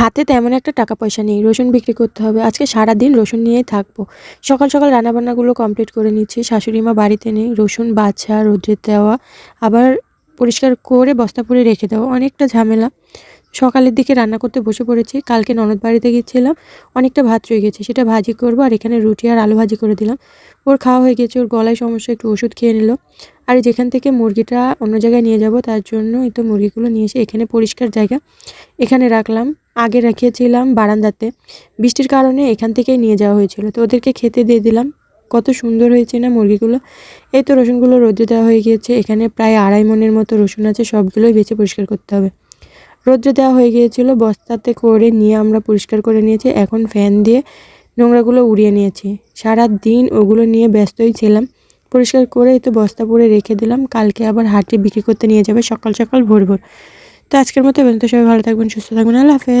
হাতে তেমন একটা টাকা পয়সা নেই, রসুন বিক্রি করতে হবে। আজকে সারা দিন রসুন নিয়েই থাকব। সকাল সকাল রান্নাবান্নাগুলো কমপ্লিট করে নিচ্ছি। শাশুড়ি মা বাড়িতে নেই, রসুন, বাছা রোদ্রে দেওয়া। আবার পরিষ্কার করে বস্তা পরে রেখে দেওয়া। অনেকটা ঝামেলা। সকালের দিকে রান্না করতে বসে পড়েছি। কালকে ননদ বাড়িতে গিয়েছিলাম। অনেকটা ভাত রয়ে গেছে। সেটা ভাজি করব আর এখানে রুটি আর আলু ভাজি করে দিলাম। ওর খাওয়া হয়ে গেছে। ওর গলায় সমস্যা, একটু ওষুধ খেয়ে নিল। আর যেখান থেকে মুরগিটা অন্য জায়গায় নিয়ে যাব, তার জন্য এই তো মুরগিগুলো নিয়ে এসে এখানে পরিষ্কার জায়গা। এখানে রাখলাম আগে রেখেছিলাম বারান্দাতে। বৃষ্টির কারণে এখান থেকেই নিয়ে যাওয়া হয়েছিল। তো ওদেরকে খেতে দিয়ে দিলাম। কত সুন্দর হয়েছে না মুরগিগুলো? এই তো রসুনগুলো রোদ্রে দেওয়া হয়ে গিয়েছে। এখানে প্রায় আড়াই মনের মতো রসুন আছে। সবগুলোই বেছে পরিষ্কার করতে হবে। রোদ্রে দেওয়া হয়ে গিয়েছিল। বস্তাতে করে নিয়ে আমরা পরিষ্কার করে নিয়েছি। এখন ফ্যান দিয়ে নোংরাগুলো উড়িয়ে নিয়েছি। সারা দিন ওগুলো নিয়ে ব্যস্তই ছিলাম। পরিষ্কার করে তো বস্তা পরে রেখে দিলাম। কালকে আবার হাটে বিক্রি করতে নিয়ে যাবে সকাল সকাল ভোর ভোর। তো আজকের মতো পর্যন্ত। সবাই ভালো থাকবেন, সুস্থ থাকবেন। আল্লাহ হাফেজ।